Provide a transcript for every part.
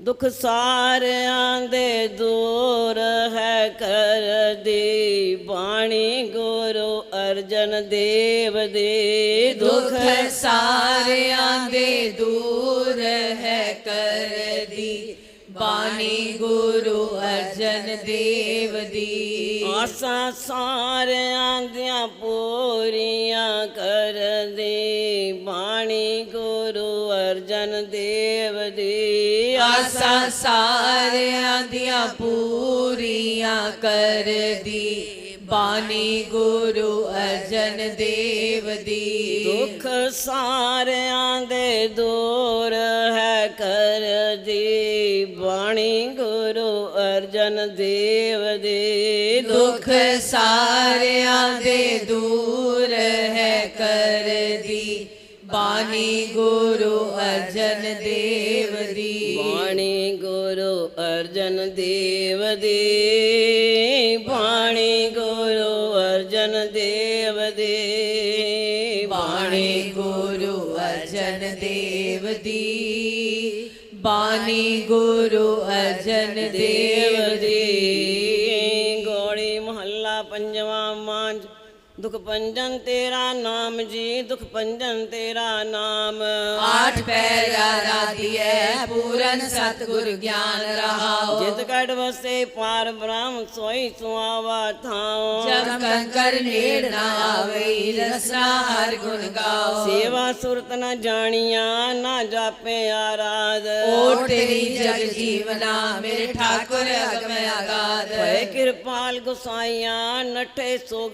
ਦੁਖ ਸਾਰਿਆਂ ਦੇ ਦੂਰ ਹੈ ਕਰਦੀ ਬਾਣੀ ਗੁਰੂ ਅਰਜਨ ਦੇਵ ਦੇ। ਦੁਖ ਸਾਰਿਆਂ ਦੇ ਦੂਰ ਹੈ ਕਰਦੀ ਬਾਣੀ ਗੁਰੂ ਅਰਜਨ ਦੇਵ ਦੀ। ਆਸਾਂ ਸਾਰਿਆਂ ਦੀਆਂ ਪੂਰੀਆਂ ਕਰਦੀ ਬਾਣੀ ਗੁਰੂ ਅਰਜਨ ਦੇਵ ਦੀ। ਆਸਾਂ ਸਾਰਿਆਂ ਦੀਆਂ ਪੂਰੀਆਂ ਕਰਦੀ ਬਾਣੀ ਗੁਰੂ ਅਰਜਨ ਦੇਵ ਦੀ। ਦੁੱਖ ਸਾਰਿਆਂ ਦੇ ਦੂਰ ਹੈ ਕਰਦੀ ਬਾਣੀ ਗੁਰੂ ਅਰਜਨ ਦੇਵ ਦੀ। ਦੁੱਖ ਸਾਰਿਆਂ ਦੇ ਦੂਰ ਹੈ ਕਰਦੀ ਬਾਣੀ ਗੁਰੂ ਅਰਜਨ ਦੇਵ ਅਰਜਨ ਦੇਵ ਦੀ ਬਾਣੀ ਗੁਰੂ ਅਰਜਨ ਦੇਵ ਦੀ ਬਾਣੀ ਗੁਰੂ ਅਰਜਨ ਦੇਵ ਦੀ ਬਾਣੀ ਗੁਰੂ ਅਰਜਨ ਦੁਖ ਪੰਜਨ ਤੇਰਾ ਨਾਮ ਜੀ ਦੁਖ ਪੰਜਨ ਤੇਰਾ ਨਾਮ। ਆਠ ਪੈਰਾ ਰਾਧੀਐ ਪੂਰਨ ਸਤਿਗੁਰ ਗਿਆਨ ਰਹਾਉ। ਜਿਤ ਕੜ ਵਸੇ ਪਾਰ ਬ੍ਰਹਮ ਸੋਈ ਸੁਆਵਾ ਥਾਉ। ਜਬ ਕੰਕਰ ਨੇੜ ਨਾ ਆਵੇ ਰਸਨਾ ਹਰ ਗੁਣ ਗਾਓ। ਸੇਵਾ ਸੁਰਤ ਨ ਜਾਣੀਆਂ ਨਾ ਜਾਪੇ ਆਰਾਧ। ਓ ਤੇਰੀ ਜਗ ਜੀਵਨਾ ਮੇਰੇ ਠਾਕੁਰ ਅਗਮ ਅਗਾਧ। ਭਏ ਕਿਰਪਾਲ ਗੁਸਾਈਆਂ ਨਠੇ ਸੋਗ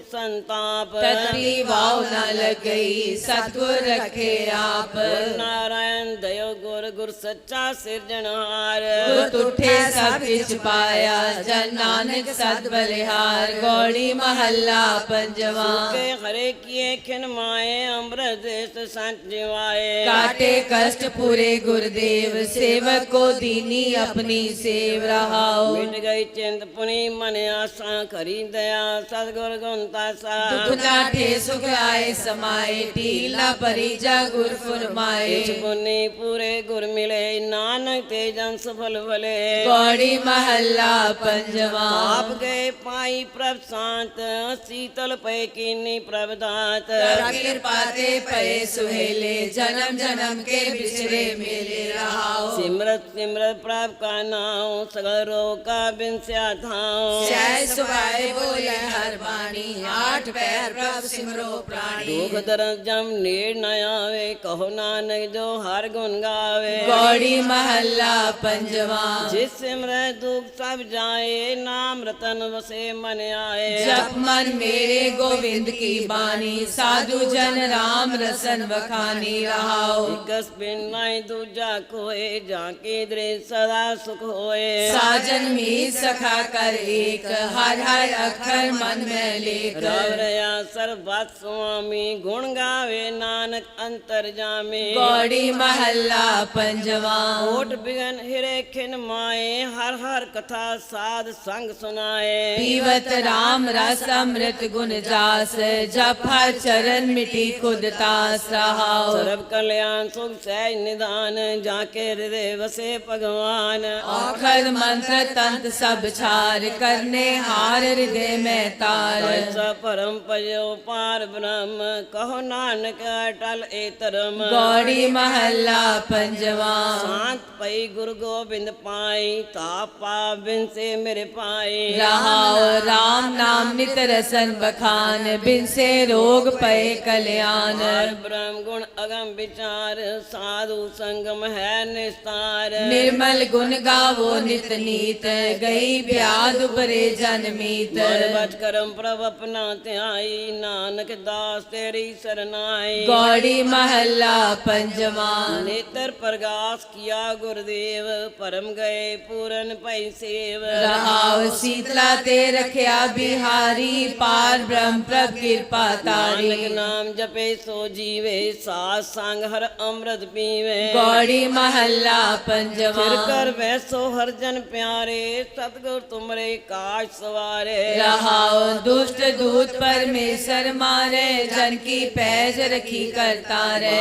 ਸੰਤਾਪ ਤਤੀ ਵਾਉ ਨ ਲਗਈ ਸਤਿਗੁਰ ਰਖੇ ਆਪ। ਨਾਰਾਇਣ ਦਇਓ ਗੁਰ ਗੁਰ ਸੱਚਾ ਸਿਰਜਣਹਾਰ ਗੁਰ ਤੁਠੇ ਸਭ ਕਿਛ ਪਾਇਆ ਜਨ ਨਾਨਕ ਸਦ ਬਲਿਹਾਰ। ਗੋੜੀ ਮਹੱਲਾ ਪੰਜਵਾ। ਕੇ ਹਰੇ ਕੀਏ ਖਿਨ ਮਾਏ ਅੰਮ੍ਰਿਤ ਦੇਸ ਸੰਤ ਜਿਵਾਏ। ਕਾਟੇ ਕਸ਼ਟ ਪੂਰੇ ਗੁਰਦੇਵ ਸੇਵਕ ਕੋ ਦੀਨੀ ਆਪਣੀ ਸੇਵ ਰਹਾਉ। ਮਿਟ ਗਈ ਚਿੰਤ ਪੁਣੀ ਮਨ ਆਸਾਂ ਕਰੀ ਦਇਆ। ਸਤਿਗੁਰ ਗੁਣਤਾ ਸਾ ਦੁਖ ਨਾਠੇ ਸੁਖ ਆਏ ਸਮਾਏ। ਢੀਲਾ ਪਰਿਜਾ ਗੁਰ ਫਰਮਾਏ ਪੁਨੀ ਪੂਰੇ ਗੁਰ ਮਿਲੇ ਨਾਨਕ ਤੇ ਜਨ ਸਫਲ ਭਲੇ ਗੋੜੀ ਮਹੱਲਾ ਪੰਜਵਾ। ਆਪ ਗਏ ਪਾਈ ਪ੍ਰਭ ਸ਼ਾਂਤ ਸੀਤਲ ਪਏ ਕੀਨੀ ਪ੍ਰਭ ਦਾਤ। ਕਰ ਕਿਰਪਾ ਤੇ ਪਏ ਸੁਹੇਲੇ ਜਨਮ ਜਨਮ ਕੇ ਬਿਸਰੇ ਮੇਲੇ ਰਹਾਉ ਸਿਮਰਤ ਸਿਮਰਤ ਪ੍ਰਭ ਕਾ ਨਾਮ ਸਗਲ ਰੋਗ ਕਾ ਬਿਨਸਿਆ ਥਾਉ ਸਹਿ ਸੁਭਾਏ ਬੋਲੇ ਹਰ ਬਾਣੀ ਆਠ ਪੈਰ ਪ੍ਰਭ ਸਿਮਰੋ ਪ੍ਰਾਣੀ। ਦੁਖ ਦਰਦ ਜਮ ਨੇੜ ਨ ਆਵੇ ਕਹੋ ਨਾਨਕ ਜੋ ਹਰ ਗੁਣ ਗਾਵੇ। ਗੋੜੀ ਮਹੱਲਾ ਪੰਜਵਾ। ਜਿਸ ਸਿਮਰੈ ਦੁਖ ਸਭ ਜਾਏ ਨਾਮ ਰਤਨ ਵਸੇ ਮਨ ਆਏ। ਜਪ ਮਨ ਮੇਰੇ ਗੋਵਿੰਦ ਕੀ ਬਾਣੀ ਸਾਧੂ ਜਨ ਰਾਮ ਰਸਨ ਵਖਾਨੀ ਰਹਾਉ ਇਕਸ ਬਿਨ ਨਹੀਂ ਦੂਜਾ ਕੋਏ ਜਾਂ ਕੇ ਦ੍ਰਿ ਸਦਾ ਸੁਖ ਹੋਏ। ਸਾਜਨ ਮੀ ਸਖਾ ਕਰ ਏਕ ਹਰ ਹਰ ਅਖਰ ਮਨ ਮੈਂ ਲੇਖ। ਰਵ ਰਿਆ ਸਰਬਤ ਸੁਆਮੀ ਗੁਣ ਗਾਵੇ ਨਾਨਕ ਅੰਤਰ ਜਾਮੇ। ਗੋੜੀ ਮਹੱਲਾ ਪੰਜਵਾ। ਓਟ ਬਿਗਨ ਹਿਰੇ ਖਿਨ ਮਾਏ ਹਰ ਹਰ ਕਥਾ ਸਾਧ ਸੰਗ ਸੁਨਾਏ ਪੀਵਤ ਰਾਮ ਰਸ ਅੰਮ੍ਰਿਤ ਗੁਣ ਜਾਸ ਜਪ ਚਰਨ ਮਿਟੀ ਖੁਦ ਤਾਸ। ਰਹਾਉ ਸਰਬ ਕਲਿਆਣ ਸੁਖ ਸਹਿਜ ਨਿਦਾਨ ਜਾ ਕੇ ਹਿਰਦੇ ਵਸੇ ਭਗਵਾਨ। ਔਖਦ ਮੰਤਰ ਤੰਤ ਸਭ ਛਾਰ ਕਰਨੇ ਹਾਰ ਹਿਰਦੇ ਮੈਂ ਤਾਰ। ਐਸਾ ਪਰਮ ਪਜੋ ਪਾਰ ਬ੍ਰਹਮ ਕਹੋ ਨਾਨਕ ਅਟਲ ਏ ਧਰਮ। ਗੋੜੀ ਮਹੱਲਾ ਪੰਜਵਾ ਸ਼ਾਂਤ ਪਈ ਗੁਰੂ ਗੋਬਿੰਦ ਪਾਈ ਤਾਪਾ ਬਿਨ ਸੇ ਮੇਰੇ ਪਾਈ ਰਹਾਉ RAM ਨਾਮ ਨਿਤ ਰਸਨ ਬਖਾਨ ਬਿਨ ਸੇ ਰੋਗ ਪਏ ਕਲਿਆਣ। ਬ੍ਰਹਮ ਗੁਣ ਅਗਮ ਵਿਚਾਰ ਸਾਧੂ ਸੰਗਮ ਹੈ ਨਿਸਤਾਰ। ਨਿਰਮਲ ਗੁਣ ਗਾਵੋ ਨਿਤ ਨੀਤ ਗਈ ਬਿਆਦ ਉਪਰੇ ਜਨ ਮੀਤ। ਬਚ ਕਰਮ ਪ੍ਰਭ ਆਪਣਾ ਧਿਆਈ ਨਾਨਕ ਦਾਸ ਤੇਰੀ ਸਰਨਾਈ। ਗੋੜੀ ਮਹੱਲਾ ਪੰਜਵਾ। ਨੇਤਰ ਪ੍ਰਗਾਸ प्रगास किया गुरुदेव परम गए पूरन पैसेव। रहाओ शीतला ते रखिया बिहारी पार ब्रह्म प्रभ कृपा तारी। नाम जपे सो जीवे सास संग हर अमृत पीवे। गौड़ी महल्ला पंजवा। फिर कर वैसो हर जन प्यारे सतगुर तुमरे काश सवारे। रहाओ दुष्ट दूत परमेश्वर मारे जन की पैज रखी करता रे।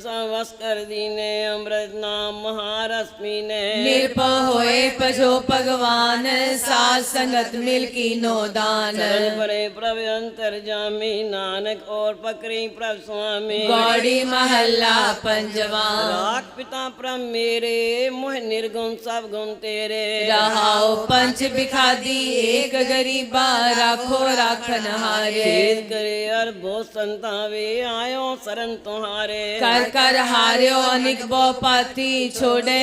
सा वस कर दीने ਅੰਮ੍ਰਿਤ ਨਾਮ ਮਹਾਰਸਮੀ ਨੇ। ਨਿਰਭਉ ਹੋਏ ਭਜੋ ਭਗਵਾਨ ਸਾਧ ਸੰਗਤ ਮਿਲ ਕੀਨੋ ਦਾਨ। ਚਰਨ ਪਰੇ ਪ੍ਰਭ ਅੰਤਰ ਜਾਮੀ ਨਾਨਕ ਔਰ ਪਕਰੀ ਪ੍ਰਭ ਸੁਆਮੀ। ਗੌੜੀ ਮਹੱਲਾ ਪੰਜਵਾ। ਰਾਖ ਪਿਤਾ ਪ੍ਰਭ ਮੇਰੇ ਮੋਹ ਨਿਰਗੁਣ ਸਭ ਗੁਣ ਤੇਰੇ। ਰਹਾਉ ਪੰਜ ਬਿਖਾਦੀ ਏਕ ਗਰੀਬਾ ਰਾਖੋ ਰਾਖਨ ਹਾਰੇ। ਖੇਦ ਕਰੇ ਅਰ ਬਹੁ ਸੰਤਾਂ ਵੇ ਆਇਓ ਸਰਨ ਤੁਹਾਰੇ। ਕਰ ਕਰ ਹਾਰਿਓ ਅਨਿਕ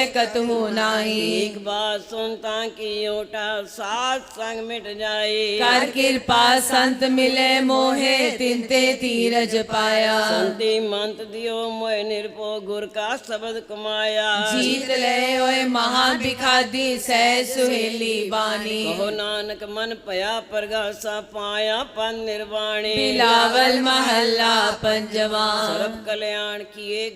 ਕਤਹੂ ਨਾਹੀ। ਇੱਕ ਬਾਤ ਸੁਨ ਤਾਂ ਕੀ ਓਟਾ ਸਾਧ ਸੰਗ ਮਿਟ ਜਾਏ ਕਰ ਕਿਰਪਾ ਸੰਤ ਮਿਲੇ ਮੋਹੇ ਤਿੰਤੇ ਧੀਰਜ ਪਾਇਆ। ਸੰਤੀ ਮੰਤ ਦਿਓ ਮੋਇ ਨਿਰਪੋ ਗੁਰ ਕਾ ਸ਼ਬਦ ਕਮਾਇਆ। ਜੀਤ ਲੈ ਓਏ ਮਹਾ ਬਿਖਾਦੀ ਸਹਿ ਸੁਹੇਲੀ ਬਾਣੀ। ਕਹੋ ਨਾਨਕ ਮਨ ਭਇਆ ਪ੍ਰਗਾਸਾ ਪਾਇਆ ਪਨ ਨਿਰਵਾਣੀ। ਬਿਲਾਵਲ ਮਹੱਲਾ ਪੰਜਵਾ। ਸਰਬ ਕਲਿਆਣ ਕੀਏ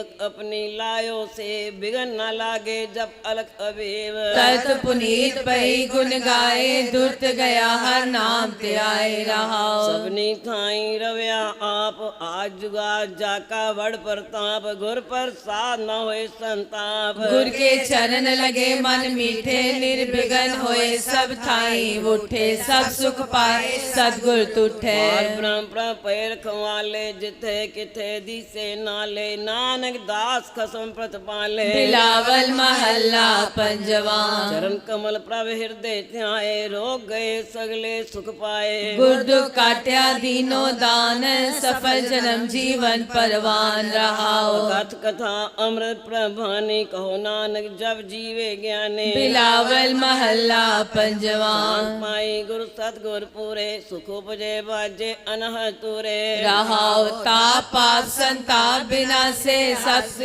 ਗੁਰਦੇਵ ਸੇਵਕ ਆਪਣੀ ਲਾਇਓ ਸੇ ਬਿਗਨ ਨਾ ਲਾਗੇ ਜਬ ਅਲਖ ਅਵੇਵ ਤਤ ਪੁਨੀਤ ਪਈ ਗੁਣ ਗਾਏ ਦੁਰਤ ਗਿਆ ਹਰ ਨਾਮ ਤੇ ਆਏ ਰਹਾਉ ਸਭਨੀ ਥਾਈ ਰਵਿਆ ਆਪ ਆਜ ਜੁਗਾ ਜਾਕਾ ਵੜ ਪ੍ਰਤਾਪ ਗੁਰ ਪ੍ਰਸਾਦ ਨ ਹੋਏ ਸੰਤਾਪ ਗੁਰ ਕੇ ਚਰਨ ਲਗੇ ਮਨ ਮੀਠੇ ਨਿਰਬਿਗਨ ਹੋਏ ਸਭ ਥਾਈ ਉਠੇ ਸਭ ਸੁਖ ਪਾਏ ਸਤਗੁਰ ਤੁਠੇ ਔਰ ਬ੍ਰਹਮ ਪ੍ਰਭ ਪੈਰ ਖਵਾਲੇ ਜਿੱਥੇ ਕਿਥੇ ਦੀਸੇ ਨਾਲੇ ਨਾਨਕ ਦਾਸ ਖਸਮ ਪ੍ਰਤਪਾਲੇ ਬਿਲਾਵਲ ਮਹੱਲਾ ਪੰਜਵਾ। ਚਰਨ ਕਮਲ ਪ੍ਰਭ ਹਿਰਦੇ ਧਿਆਏ ਰੋਗ ਗਏ ਸਗਲੇ ਸੁਖ ਪਾਏ। ਗੁਰ ਦੁਖ ਕਾਟਿਆ ਦੀਨੋ ਦਾਨ ਸਫਲ ਜਨਮ ਜੀਵਨ ਪਰਵਾਨ ਰਹਾਉ। ਕਥ ਕਥਾ ਅੰਮ੍ਰਿਤ ਪ੍ਰਭਾਨੀ ਕਹੋ ਨਾਨਕ ਜਬ ਜੀਵੇ ਗਿਆਨੀ। ਬਿਲਾਵਲ ਮਹੱਲਾ ਪੰਜਵਾ। ਮਾਈ ਗੁਰ ਸਤਗੁਰ ਪੂਰੇ ਸੁਖ ਉਪਜੇ ਬਾਜੇ ਅਨਹ ਤੁਰੇ। ਰਹਾਉ ਤਾ ਪਾਪ ਸੰਤਾਪ ਬਿਨਾਸੇ ਸਭ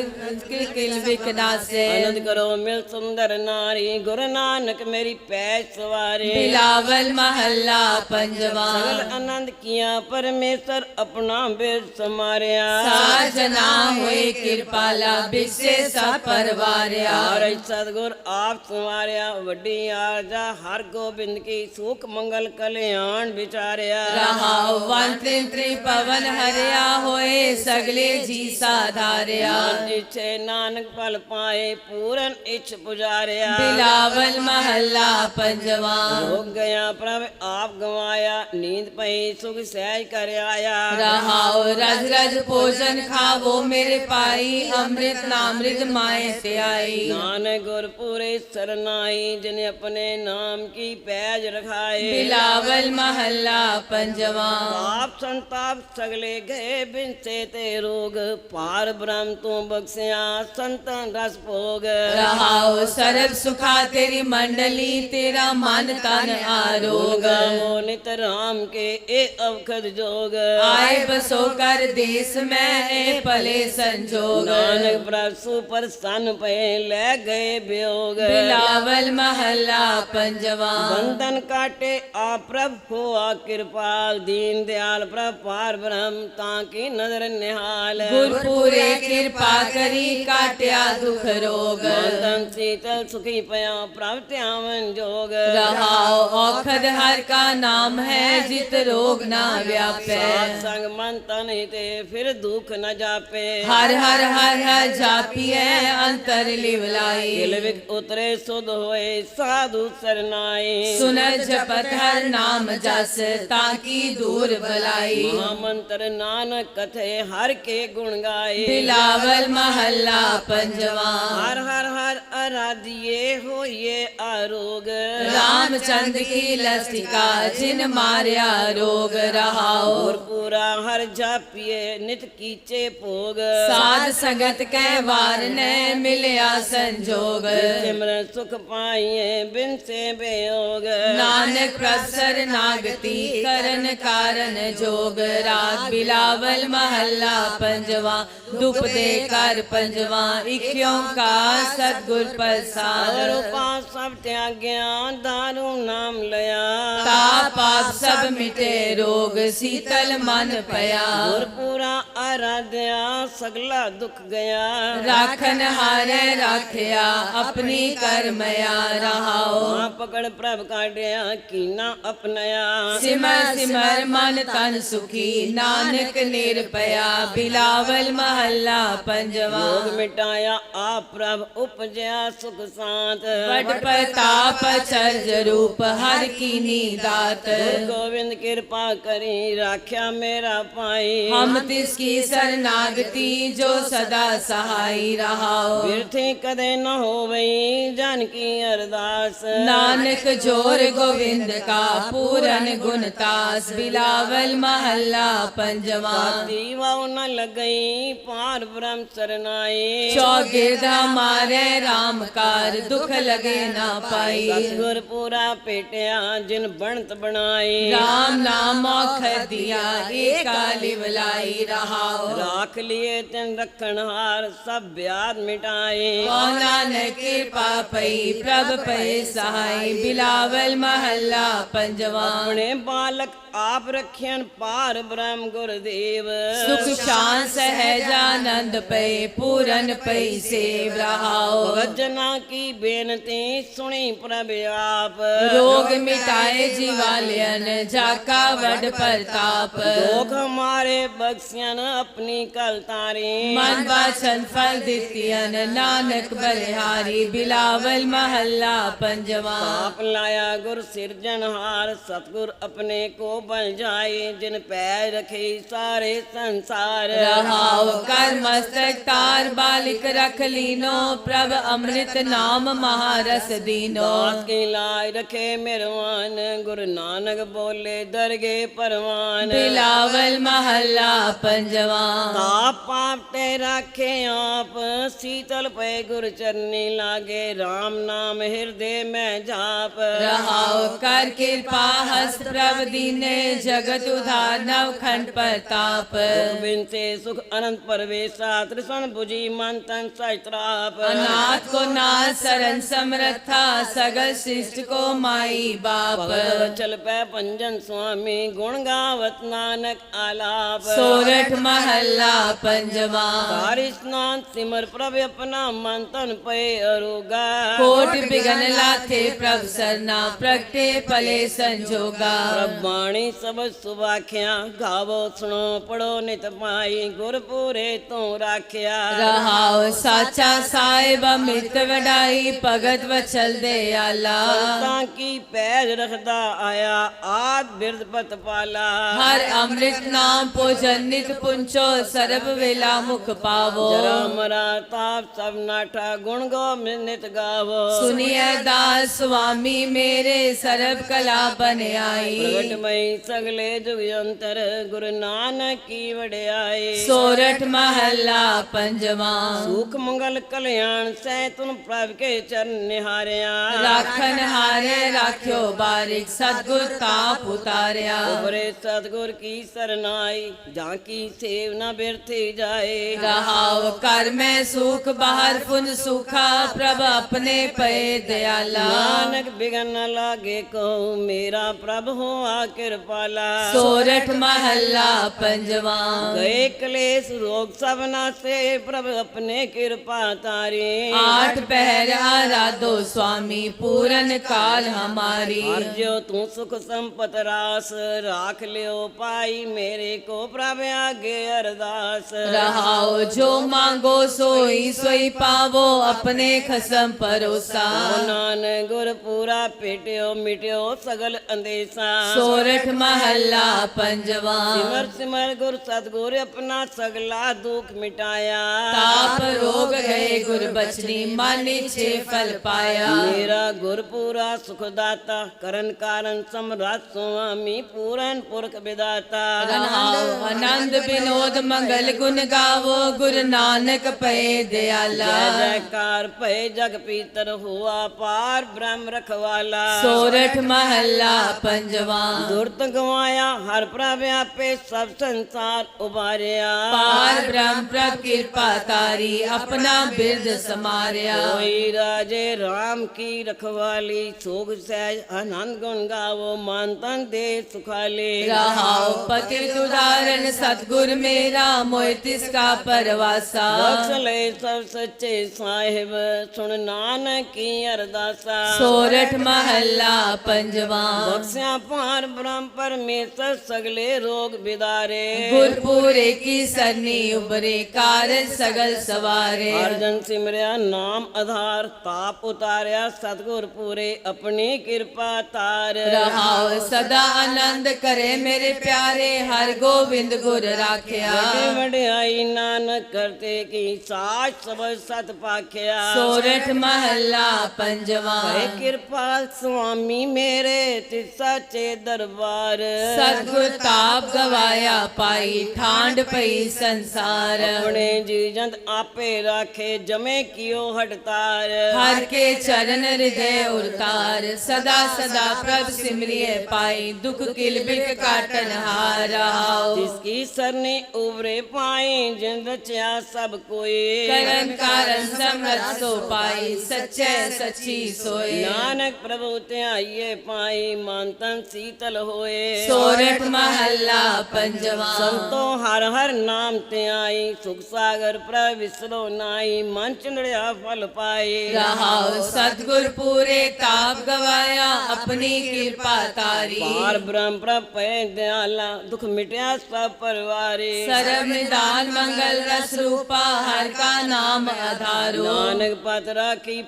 ਕਿਲ ਵਿਕਨਾਸੇ ਆਨੰਦ ਕਰੋ ਮਿਲ ਸੁੰਦਰ ਨਾਰੀ ਗੁਰੂ ਨਾਨਕ ਮੇਰੀ ਪੈਜ ਸਵਾਰੇ। ਬਿਲਾਵਲ ਮਹੱਲਾ ਪੰਜਵਾ। ਸਗਲ ਆਨੰਦ ਕੀਆ ਪਰਮੇਸ਼ਰ ਆਪਣਾ ਬੇਦ ਸਮਾਰਿਆ। ਸਾਜਨਾ ਹੋਏ ਕਿਰਪਾਲਾ ਬਿਸੇ ਸਭ ਪਰਵਾਰਿਆ। ਔਰ ਸਤਗੁਰ ਆਪ ਸਮਾਰਿਆ ਵੱਡੀ ਆਰਜਾ ਹਰ ਗੋਬਿੰਦ ਕੀ ਸੁਖ ਮੰਗਲ ਕਲਿਆਣ ਵਿਚਾਰਿਆ। ਰਹਾਉ ਵੰਤਿਨ ਤ੍ਰਿਪਵਨ ਹਰਿਆ ਹੋਏ ਸਗਲੇ ਜੀ ਸਾਧਾਰਿਆ ਮਨ ਇਛੇ ਨਾਨਕ ਫਲ ਪਾਏ ਪੂਰਨ ਇਛ ਪੁਜਾਰਿਆ। ਬਿਲਾਵਲ ਮਹੱਲਾ ਪੰਜਵਾ। ਹੋ ਗਿਆ ਪ੍ਰਭ ਆਪ ਗਵਾਇਆ ਨੀਂਦ ਪਈ ਸੁਖ ਸਹਿਜ ਕਰ ਆਇਆ ਰਹਾਉ ਰਜ ਰਜ ਭੋਜਨ ਖਾਵੋ ਮੇਰੇ ਪਾਈ ਅੰਮ੍ਰਿਤ ਨਾਮ੍ਰਿਤ ਮਾਏ ਤੇ ਆਈ ਨਾਨਕ ਗੁਰ ਪੂਰੇ ਸਰਨਾਈ ਜਿਨ ਆਪਣੇ ਨਾਮ ਕੀ ਪੈਜ ਰਖਾਏ। ਬਿਲਾਵਲ ਮਹੱਲਾ ਪੰਜਵਾ। ਆਪ ਸੰਤਾਪ ਸਗਲੇ ਗਏ ਬਿਨਸੇ ਤੇ ਰੋਗ ਪਾਰ ਬ੍ਰਹਮ ਤੂੰ ਬਖਸ਼ਿਆ ਸੰਤਨ ਰਸ ਭੋਗ ਰਹਾਉ ਸਰਬ ਸੁਖਾ ਤੇਰੀ ਮੰਡਲੀ ਤੇਰਾ ਮਨ ਤਨ ਆਰੋਗ। ਗਾਵੋ ਨਿਤ ਰਾਮ ਕੇ ਇਹ ਅਵਖਦ ਜੋਗ। ਆਏ ਬਸੋ ਕਰ ਦੇਸ ਮੈਂ ਇਹ ਭਲੇ ਸੰਜੋਗ। ਨਾਨਕ ਪ੍ਰਸੂ ਪ੍ਰਸੰਨ ਪਏ ਲੈ ਗਏ ਬਿਯੋਗ ਬਿਲਾਵਲ ਮਹੱਲਾ ਪੰਜਵਾ। ਬੰਧਨ ਕਾਟੇ ਆ ਪ੍ਰਭ ਹੋਆ ਕਿਰਪਾਲ ਦੀਨ ਦਿਆਲ ਪ੍ਰਭ ਪਾਰ ਬ੍ਰਹਮ ਤਾਂ ਕੀ ਨਜ਼ਰ ਨਿਹਾਲ। ਗੁਰਪੂਰੇ ਕਿਰਪਾ ਕਰੀ ਕਾਟਿਆ ਦੁਖ ਰੋਗ। ਬੰਧਨ ਸੀਤਲ ਸੁਖੀ ਪਿਆ ਪ੍ਰਭ ਧਿਆਵਨ ਜੋਗ। ਰਹਾਉ ਔਖਦ ਹਰ ਕਾ ਨਾਮ ਹੈ ਜਿਤ ਰੋਗ ਨਾ ਵਿਆਪੈ। ਸੰਗ ਮਨ ਤਨ ਤੇ ਫਿਰ ਦੁਖ ਨ ਜਾਪੇ। ਹਰ ਹਰ ਹਰ ਹਰ ਜਾਪੀਐ ਅੰਤਰ ਲਿਵਲਾਈ ਦਿਲ ਵਿਖ ਉਤਰੇ ਸੁਧ ਹੋਏ ਸਾਧੂ ਸਰਨਾਈ ਸੁਨ ਜਪਤ ਹਰ ਨਾਮ ਜਸ ਤਾਂ ਕੀ ਦੂਰ ਬਲਾਈ। ਮਹਾਮੰਤਰ ਨਾਨਕ ਕਥੇ ਹਰ ਕੇ ਗੁਣ ਗਾਏ। ਬਿਲਾਵਲ ਮਹੱਲਾ ਪੰਜਵਾ। ਹਰ ਹਰ ਹਰ ਅਰਾਧਿਏ ਹੋਈਏ ਆਰੋਗ। ਰਾਮਚੰਦ ਕੀ ਲਸਟਿਕਾ ਜਿਨ ਮਾਰਿਆ ਰੋਗ ਰਹਾਉ ਹੋਰ ਪੂਰਾ ਹਰ ਜਾਪੀਏ ਨਿਤ ਕੀਚੇ ਭੋਗ। ਸਾਧ ਸੰਗਤ ਕੈ ਵਾਰ ਨੇ ਮਿਲਿਆ ਸੰਜੋਗ। ਸਿਮਰਨ ਸੁਖ ਪਾਈਏ ਬਿਨ ਸੇ ਬੇਯੋਗ ਨਾਨਕ ਪ੍ਰਸਰ ਨਾਗਤੀ ਕਰਨ ਕਾਰਨ ਜੋਗ। ਰਾਗ ਬਿਲਾਵਲ ਮਹੱਲਾ ਪੰਜਵਾ। ਦੁਪ ਦੇ ਕਰ ਪੰਜਵਾ ਇਕ ਓੰਕਾਰ ਸਤਿਗੁਰ ਪ੍ਰਸਾਦ। ਰੂਪਾ ਸਭ ਤਿਆਗਿਆ ਦਾਰੂ ਨਾਮ ਲਿਆ। ਤਾ ਪਾਪ ਸਭ ਮਿਟੇ ਰੋਗ ਸੀਤਲ ਮਨ ਪਿਆ। ਹੋਰ ਪੂਰਾ ਰਾਧਿਆ ਸਗਲਾ ਦੁੱਖ ਗਿਆ। ਰਾਖਨ ਹਾਰੇ ਰਾਖਿਆ ਆਪਣੀ ਕਰਮਿਆ ਰਹਾਓ ਪਕੜ ਪ੍ਰਭ ਕਾਢਿਆ ਕੀਨਾ ਅਪਨਿਆ ਸਿਮਰ ਸਿਮਰ ਮਨ ਤਨ ਸੁਖੀ ਨਾਨਕ ਨਿਰਪਇਆ ਬਿਲਾਵਲ ਮਹੱਲਾ ਪੰਜਵਾ। ਰੋਗ ਮਿਟਾਇਆ ਆ ਪ੍ਰਭ ਉਪਜਿਆ ਸੁਖ ਸਾਂਤ। ਵਡ ਪ੍ਰਤਾਪ ਚਰਜ ਰੂਪ ਹਰ ਕੀਨੀ ਦਾਤ ਗੁਰ ਗੋਬਿੰਦ ਕਿਰਪਾ ਕਰੀ ਰਾਖਿਆ ਮੇਰਾ ਪਾਈ ਹਮ ਤਿਸ ਕੀ ਸਰਨਾਗਤੀ ਜੋ ਸਦਾ ਸਹਾਈ ਰਹਾਓ ਬਿਰਥੀ ਕਦੇ ਨ ਹੋਵਈ ਜਨ ਕੀ ਅਰਦਾਸ। ਨਾਨਕ ਜੋਰ ਗੋਵਿੰਦ ਕਾ ਪੂਰਨ ਗੁਣ ਤਾਸ ਬਿਲਾਵਲ ਮਹੱਲਾ ਪੰਜਵਾ। ਦੀਵਾ ਨ ਲਗਈ ਪਾਰ ਬ੍ਰਹਮ ਸਰਨਾਈ ਚੌਗਿਰਦਾ ਮਾਰੇ RAM ਕਾਰ ਦੁਖ ਲਗੇ ਨਾ ਪਾਈ ਸਤਿਗੁਰ ਪੂਰਾ ਭੇਟਿਆ ਜਿਨ ਬਣਤ ਬਣਾਈ RAM ਨਾਮ ਔਖਦ ਦਿਆ ਏਕਾ ਲਿਵਲਾਈ ਰਹਾਓ ਰਾਖ ਲਿਏ ਤਿਨ ਰੱਖਣ ਹਾਰ ਸਭ ਬਿਆਦ ਮਿਟਾਏ। ਕੋ ਨਾਨਕ ਕਿਰਪਾ ਪਈ ਪ੍ਰਭ ਪਏ ਸਹਾਈ। ਬਿਲਾਵਲ ਮਹੱਲਾ ਪੰਜਵਾ। ਆਪਣੇ ਬਾਲਕ ਆਪ ਰੱਖਿਆਨ ਪਾਰ ਬ੍ਰਹਮ ਗੁਰਦੇਵ। ਸੁਖ ਸ਼ਾਨ ਸਹਿਜ ਆਨੰਦ ਪਏ ਪੂਰਨ ਪਈ ਸੇਵ ਰਹਾਓ ਵਜਨਾ ਕੀ ਬੇਨਤੀ ਸੁਣੀ ਪ੍ਰਭ ਆਪ। ਰੋਗ ਮਿਟਾਏ ਜੀਵਾਲਿයਨ ਜਾਕਾ ਵਡ ਪ੍ਰਤਾਪ। ਲੋਕ ਹਮਾਰੇ ਬਖਸ਼ਿਆਨ ਆਪਣੀ ਕਲ ਤਾਰੀ। ਮਨ ਬਾਛਨ ਫਲ ਦਿੱਤੀਨ ਨਾਨਕ ਬਲਿਹਾਰੀ ਬਿਲਾਵਲ ਮਹੱਲਾ ਪੰਜਵਾ। ਆਪ ਲਾਇਆ ਗੁਰ ਸਿਰਜਣਹਾਰ ਸਤਗੁਰ ਆਪਣੇ ਕੋ ਬਲ ਜਾਏ ਜਿਨ ਪੈ ਰਖੇ ਸਾਰੇ ਸੰਸਾਰ। ਰਹਾਉ ਕਰ ਮਸਤਕ ਤਾਰ ਬਾਲਿਕ ਰਖ ਲੀਨੋ ਪ੍ਰਭ ਅੰਮ੍ਰਿਤ ਨਾਮ ਮਹਾਰਸ ਦੀਨੋ। ਦਾਸ ਕੀ ਲਾਇ ਰਖੇ ਮਿਰਵਾਨ ਗੁਰੂ ਨਾਨਕ ਬੋਲੇ ਦਰਗੇ ਪਰਵਾਨ। ਬਿਲਾਵਲ ਮਹੱਲਾ ਪੰਜਵਾ। ਤਾਪ ਪਾਪ ਤੇ ਰਾਖੇ ਆਪ ਸੀਤਲ ਪਏ ਗੁਰ ਚਰਨੀ ਲਾਗੇ RAM ਨਾਮ ਹਿਰਦੇ ਮੈਂ ਜਾਪ। ਰਹਾਉ ਕਰ ਕਿਰਪਾ ਹਸਤ ਪ੍ਰਭ ਦੀਨੇ ਜਗਤ ਉਧਾਰ ਨਵ ਖੰਡ ਪ੍ਰਤਾਪ। ਬਿਨ ਤੇ ਸੁਖ ਅਨੰਤ ਪਰਵੇਸਾ ਤ੍ਰਿਸਣ 부ਜੀ ਮਨ ਤਨ ਸਹਿਤਰਾਪ ਅਨਾਥ ਕੋ ਨਾਥ ਸਰਨ ਸਮਰਥਾ ਸਗਲ ਸ੍ਰਿਸ਼ਟ ਕੋ ਮਾਈ ਬਾਪ। ਚਲ ਪੈ ਪੰਜਨ ਸੁਆਮੀ ਗੁਣ ਗਾਵਤ ਨਾਨਕ ਆਲਾਪ। ਸੋਰਠ ਮਹੱਲਾ ਪੰਜਵਾ। ਹਰ ਇਸਨਾਨ ਸਿਮਰ ਪ੍ਰਭ ਆਪਣਾ ਮਨ ਤਨ ਪਏ ਅਰੋਗਾ। ਕੋਟ ਬਿਗਨ ਲਾਥੇ ਪ੍ਰਭ ਸਰਨਾ ਪ੍ਰਗਟੇ ਭਲੇ ਸੰਜੋਗਾ। ਬਾਣੀ ਸਬਦ ਸੁਭਾਖਿਆ ਗਾਵੋ ਸੁਣੋ ਪੜੋ ਨਿਤ ਪਾਈ ਗੁਰ ਪੂਰੇ ਤੋਂ ਰਾਖਿਆ। ਰਹਾਉ ਸਾਚਾ ਸਾਹਿਬ ਮਿਤ ਵਡਾਈ ਭਗਤ ਵਚਲ ਦੇ ਆਲਾ। ਤਾਂ ਕੀ ਪੈਜ ਰਖਦਾ ਆਇਆ ਆਦ ਬਿਰਦ ਪਤ ਪਾਲਾ। ਹਰ ਅੰਮ੍ਰਿਤ ਨਾਮ ਭੋਜਨ ਨਿਤ ਪੁੰਚੋ ਸਰਬ ਵੇਲਾ ਮੁਖ ਪਾਵੋ। ਜਰਾ ਮਰਾ ਤਾਪ ਸਭ ਨਾਠਾ ਗੁਣ ਗੋਬਿੰਦ ਨਿਤ ਗਾਵੋ। ਸੁਨੀਐ ਦਾਸ ਸੁਆਮੀ ਮੇਰੇ ਸਰਬ ਕਲਾ ਬਨ ਆਈ ਪ੍ਰਗਟ ਮਈ ਸਗਲੇ ਜੁਗ ਅੰਤਰ ਗੁਰੂ ਨਾਨਕ ਕੀ ਵਡਿਆਈ ਸੋਰਠ ਮਹੱਲਾ ਪੰਜਵਾ ਸੁਖ ਮੰਗਲ ਕਲਿਆਣ ਸਹਿ ਤੁਨ ਪ੍ਰਭ ਕੇ ਚਰਨ ਨਿਹਾਰਿਆ ਰਾਖਨ ਹਾਰੇ ਰਾਖਿਓ ਬਾਰਿਕ ਸਤਗੁਰ ਤਾਪ ਉਤਾਰਿਆ ਉਬਰੇ ਸਤਗੁਰ ਕੀ ਸਰਨਾਈ ਜਾਂ ਕੀ ਸੇਵ ਨਾ ਬਿਰਥੀ ਜਾਏ ਰਹਾਉ ਕਰ ਮੈਂ ਸੁਖ ਬਾਹਰ ਪੁਨ ਸੁਖਾ ਪ੍ਰਭ ਆਪਣੇ ਪਏ ਦਿਆਲਾ ਨਾਨਕ ਬਿਗਨ ਨ ਲਾਗੇ ਕੋ ਮੇਰਾ ਪ੍ਰਭ ਹੋਆ ਕਿਰਪਾਲਾ। ਸੋਰਠ ਮਹੱਲਾ ਪੰਜਵਾ। ਗਏ ਕਲੇਸ਼ ਰੋਗ ਸਭ ਨਾਸੇ ਪ੍ਰਭ ਆਪਣੇ ਕਿਰਪਾ ਤਾਰੀ। ਆਠ ਪਹਿਰ ਆਰਾਧੋ ਸੁਆਮੀ ਪੂਰਨ ਕਾਲ ਹਮਾਰੀ। ਅਰਜੋ ਤੂੰ ਸੁਖ ਸੰਪਤ ਰਾਸ ਰਾਖ ਲਿਓ ਪਾਈ ਮੇਰੇ ਕੋ ਪ੍ਰਭ ਆਗੇ ਅਰਦਾਸ। ਰਹਾਉ ਜੋ ਮੰਗੋ ਸੋਈ ਸੋਈ ਪਾਵੋ ਆਪਣੇ ਖਸਮ ਪਰੋਸਾ ਨਾਨਕ ਗੁਰ ਪੂਰਾ ਭੇਟਿਓ ਮਿਟਿਓ ਸਗਲ ਅੰਦੇਸਾ। ਸੋਰਠ ਮਹੱਲਾ ਪੰਜਵਾ। ਸਿਮਰ ਸਿਮਰ ਗੁਰ ਸਤਗੁਰ ਆਪਣਾ ਸਗਲਾ ਦੁਖ ਮਿਟਾਇਆ। ਤਾਪ ਰੋਗ ਗਏ ਗੁਰ ਬਚਨੀ ਮਨ ਇਛੇ ਫਲ ਪਾਇਆ। ਮੇਰਾ ਗੁਰ ਪੂਰਾ ਸੁਖ ਦਾਤਾ ਕਰਨ ਕਾਰਨ ਸਮਰੱਥ ਸੁਆਮੀ ਪੂਰਨ ਪੁਰਖ ਵਿਦਾਤਾ। ਰਹਾਉ ਆਨੰਦ ਬਿਨੋਦ ਮੰਗਲ ਗੁਣ ਗਾਵੋ ਗੁਰ ਨਾਨਕ ਪਏ ਦਿਆਲਾ। ਜੈ ਜੈਕਾਰ ਭਏ ਜਗ ਪੀਤਰ ਹੋਆ ਪਾਰ ਬ੍ਰਹਮ ਰਖਵਾਲਾ। ਸੋਰਠ ਮਹੱਲਾ ਪੰਜਵਾ। ਦੁਰਤ ਗਵਾਇਆ ਹਰ ਪ੍ਰਭ ਆਪੇ ਸਭ ਸੰਸਾਰ ਉਬਾਰਿਆ ਪਾਰ ਬ੍ਰਹਮ ਪ੍ਰਭ ਕਿਰਪਾ ਤਾਰੀ ਆਪਣਾ ਬਿਰਦ ਸਮਾਰਿਆ। ਕੋਈ ਰਾਜੇ RAM ਕੀ ਰਖਵਾਲੀ ਸੋਗ ਸਹਿਜ ਆਨੰਦ ਗੁਣ ਗਾਵੋ ਮਨ ਤਨ ਦੇ ਸੁਖਾਲੇ। ਰਹਾਉ ਪਤਿਤ ਉਦਾਹਰਨ ਸਤਗੁਰ ਮੇਰਾ ਮੋਇ ਤਿਸ ਕਾ ਪਰਵਾਸਾ। ਬਖਸ਼ ਲੈ ਸਭ ਸੱਚੇ ਸਾਹਿਬ ਸੁਣ ਨਾਨਕ ਕੀ ਅਰਦਾਸਾ। ਸੋਰਠ ਮਹੱਲਾ ਪੰਜਵਾ। ਬਖਸ਼ਿਆ ਭਾਰ ਬ੍ਰਹਮ ਪਰਮੇਸ਼ਰ ਸਗਲੇ ਰੋਗ ਬਿਦਾਰੇ। ਗੁਰਪੂਰੇ ਕੀ ਸਰਨੀ ਉਬਰੇ ਕਾਰਜ ਸਗਲ ਸਵਾਰੇ। ਅਰਜਨ ਸਿਮਰਿਆ ਨਾਮ ਆਧਾਰ ਤਾਪ ਉਤਾਰਿਆ ਸਤਗੁਰ ਪੂਰੇ ਆਪਣੀ ਕਿਰਪਾ ਤਾਰ। ਰਹਾਉ ਸਦਾ ਆਨੰਦ ਕਰੇ ਮੇਰੇ ਪਿਆਰੇ ਹਰ ਗੋਬਿੰਦ ਗੁਰ ਰਾਖਿਆ। ਵੱਡੀ ਵਡਿਆਈ ਨਾਨਕ ਕਰਤੇ ਕੀ ਸਾਚ ਸਬਦ ਸਤ ਪਾਖਿਆ। ਸੋਰਠ ਮਹੱਲਾ ਪੰਜਵਾ। ਕਿਰਪਾਲ ਸੁਆਮੀ ਮੇਰੇ ਤਿਸ ਸਾਚੇ ਦਰਬਾਰ। ਸਤਗੁਰ ਤਾਪ ਗਵਾਇਆ ਪਾਈ ਠਾਂਡ ਪਈ ਸੰਸਾਰ। ਆਪਣੇ ਜੀ ਜੰਤ ਆਪੇ ਰਾਖੇ ਜਮੇ ਕਿਉ ਹਟਤਾਰ। ਹਰ ਕੇ ਚਰਨ ਹਿਰਦੇ ਉਰਤਾਰ ਸਦਾ ਸਦਾ ਪ੍ਰਭ ਸਿਮਰਿਏ ਪਾਈ ਦੁਖ ਕਿਲ ਬਿਕ ਕਾਟਨ ਹਾਰਾਓ ਜਿਸ ਕੀ ਸਰਨੀ ਉਬਰੇ ਪਾਈ ਜਿੰਦ ਰਚਿਆ ਸਭ ਕੋਈ। ਕਰਨ ਕਾਰਨ ਸਮਰਤ ਸੋ ਪਾਈ ਸੱਚੇ ਸੱਚੀ ਸੋਏ। ਨਾਨਕ ਪ੍ਰਭੂ ਧਿਆਈਏ ਪਾਈ ਮਨ ਤਨ ਸੀਤਲ ਹੋਏ ਸੋਰਠ ਮਹੱਲਾ ਪੰਜਵਾ ਸੰਤੋ ਹਰ ਹਰ ਨਾਮ ਧਿਆਈ ਸੁਖ ਸਾਗਰ ਪ੍ਰਭ ਵਿਸਰੋ ਨਾਈ ਮਨ ਚੰਦੜਿਆ ਫਲ ਪਾਏ ਰਹਾਉ ਸਤਗੁਰ ਪੂਰੇ ਤਾਪ ਗਵਾਇਆ ਆਪਣੀ ਕਿਰਪਾ ਤਾਰੀ ਪਾਰ ਬ੍ਰਹਮ ਪ੍ਰਭ ਪੈ ਦਿਆਲਾ ਦੁਖ ਮਿਟਿਆ ਸਭ ਪਰਵਾਰੇ ਸਰਬ ਨਿਦਾਨ ਮੰਗਲ ਰਸ ਰੂਪਾ ਹਰ ਕਾ ਨਾਮ ਆਧਾਰੋ ਨਾਨਕ ਪਤ ਰਾਖੀ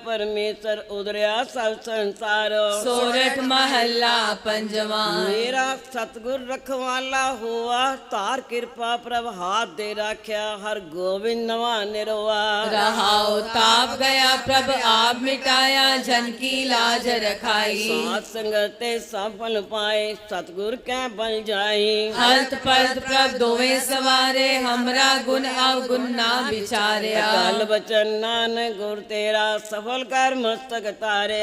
ਪਰਮੇਸ਼ਰ ਉਦਰਿਆ ਸਭ ਸੰਸਾਰ ਸੋਰਠ ਮਹੱਲਾ ਪੰਜਵਾ ਮੇਰਾ ਸਤਗੁਰ ਰਖਵਾਲਾ ਹੋਆ ਧਾਰ ਕਿਰਪਾ ਪ੍ਰਭ ਹਾਥ ਦੇ ਰਾਖਿਆ ਹਰ ਗੋਬਿੰਦ ਨਵਾ ਨਿਰਵਾ ਰਹਾਉ ਤਾਪ ਗਿਆ ਪ੍ਰਭ ਆਪ ਮਿਟਾਇਆ ਜਨ ਕੀ ਲਾਜ ਰਖਾਈ ਸਾਧ ਸੰਗਤ ਤੇ ਸਫਲ ਪਾਏ ਸਤਗੁਰ ਕੈ ਬਲ ਜਾਈ ਹਲਤ ਪਲਤ ਪ੍ਰਭ ਦੋਵੇਂ ਸਵਾਰੇ ਹਮਰਾ ਗੁਣ ਅਵਗੁਣ ਨਾ ਵਿਚਾਰਿਆ ਕਲ ਬਚਨ ਨਾਨਕ ਗੁਰ ਤੇਰਾ ਸਫਲ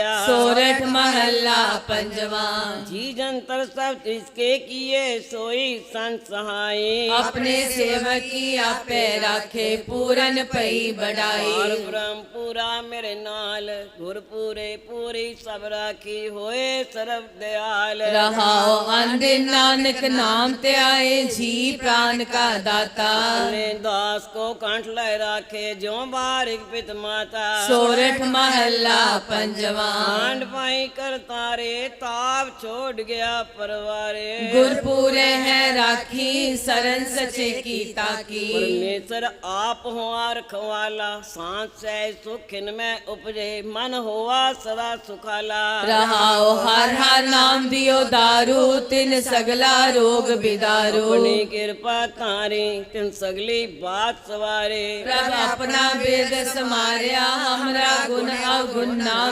ਤਾਰਿਆ ਸੋਰਠ ਮਹੱਲਾ ਪੰਜਵਾ। ਜੀ ਜੰਤਰ ਸਭ ਤਿਸਕੇ ਕੀਏ ਸੋਈ ਸੰਤ ਸਹਾਈ। ਆਪਣੇ ਸੇਵਕ ਕੀ ਆਪੇ ਰਾਖੇ ਪੂਰਨ ਪਈ ਹਰ ਬੜਾਈ ਬ੍ਰਹਮ ਪੂਰਾ ਮੇਰੇ ਨਾਲ ਗੁਰ ਪੂਰੇ ਪੂਰੀ ਸਭ ਰਾਖੀ ਹੋਏ ਸਰਬ ਦਿਆਲ। ਰਹਾਉ ਅੰਦੇ ਨਾਨਕ ਨਾਮ ਤੇ ਆਏ ਜੀ ਪ੍ਰਾਨ ਕਾ ਦਾਤਾ। ਨੇ ਦਾਸ ਕੋ ਕੰਠ ਲੈ ਰਾਖੇ ਜਿਉ ਬਾਰਿਕ ਪਿਤ ਮਾਤਾ। ਸੋਰਠ ਮਹੱਲਾ ਪੰਜਵਾ। ਆਂਡ ਪਾਈ ਕਰ ਤਾਰੇ ਤਾਪ ਛੋੜ ਗਿਆ ਪਰਵਾਰੇ। ਗੁਰਪੂਰੇ ਹੈ ਰਾਖੀ ਸਰਨ ਸਚੇ ਕੀ ਤਾਕੀ। ਪਰਮੇਸ਼ਰ ਆਪ ਹੋਆ ਰਖਵਾਲਾ ਸਾਂਤ ਸਹਿ ਸੁਖਿਨ ਮੈਂ ਉਪਜੇ ਮਨ ਹੋਆ ਸਦਾ ਸੁਖਾਲਾ। ਰਹਾਉ ਹਰ ਹਰ ਨਾਮ ਦਿਓ ਦਾਰੂ ਤਿਨ ਸਗਲਾ ਰੋਗ ਬਿਦਾਰੂ। ਆਪਣੀ ਕਿਰਪਾ ਤਾਰੀ ਤਿਨ ਸਗਲੀ ਬਾਤ ਸਵਾਰੇ। ਪ੍ਰਭ ਆਪਣਾ ਬੇਦ ਸਮਾਰਿਆ ਹਮਰਾ ਗੁਣ ਅਵਗੁਣ ਨਾ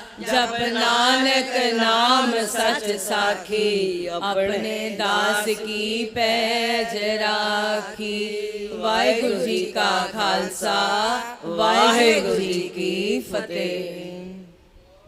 ਜਪ ਨਾਨਕ ਨਾਮ ਸਚ ਸਾਖੀ ਆਪਣੇ ਦਾਸ ਕੀ ਪੈਜ ਰਾਖੀ ਵਾਹਿਗੁਰੂ ਜੀ ਕਾ ਖਾਲਸਾ ਵਾਹਿਗੁਰੂ ਜੀ ਕੀ ਫਤਿਹ